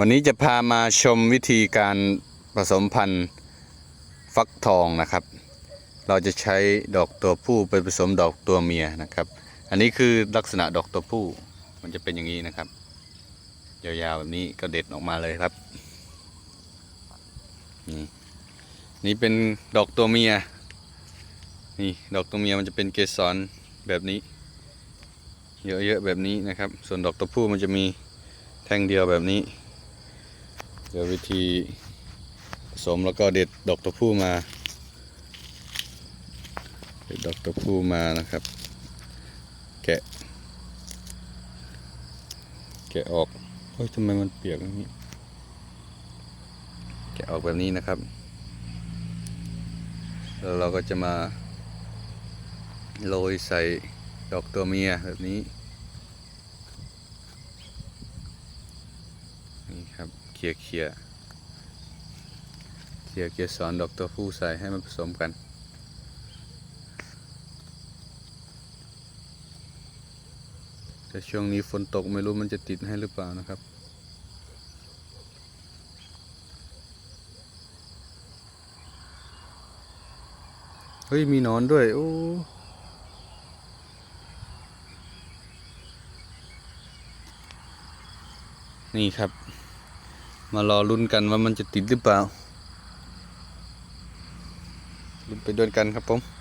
วันนี้จะพามาชมวิธีการผสมพันธุ์ฟักทองนะครับ เราจะใช้ดอกตัวผู้ไปผสมดอกตัวเมียนะครับ อันนี้คือลักษณะดอกตัวผู้ มันจะเป็นอย่างนี้นะครับ ยาวๆแบบนี้ก็เด็ดออกมาเลยครับ นี่นี่เป็นดอกตัวเมีย นี่ดอกตัวเมียมันจะเป็นเกสรแบบนี้ เยอะๆแบบนี้นะครับ ส่วนดอกตัวผู้มันจะมีแท่งเดียวแบบนี้ เดี๋ยววิธีผสมแล้วก็เด็ดดอกตัวผู้มา เด็ดดอกตัวผู้มานะครับ แกะ แกะออกเฮ้ยทำไมมันเปียกอย่างนี้ แกะออกแบบนี้นะครับ แล้วเราก็จะมาโรยใส่ดอกตัวเมียแบบนี้ นี่ครับ เคลียร์เคลียร์เคลียร์เกสรดอกตัวผู้ใส่ให้มันผสมกันแต่ช่วงนี้ฝนตกไม่รู้มันจะติดให้หรือเปล่านะครับ เฮ้ย มีนอนด้วย โอ้นี่ครับ มารอลุ้นกันว่ามันจะติดหรือเปล่าลุ้นไปด้วยกันครับผม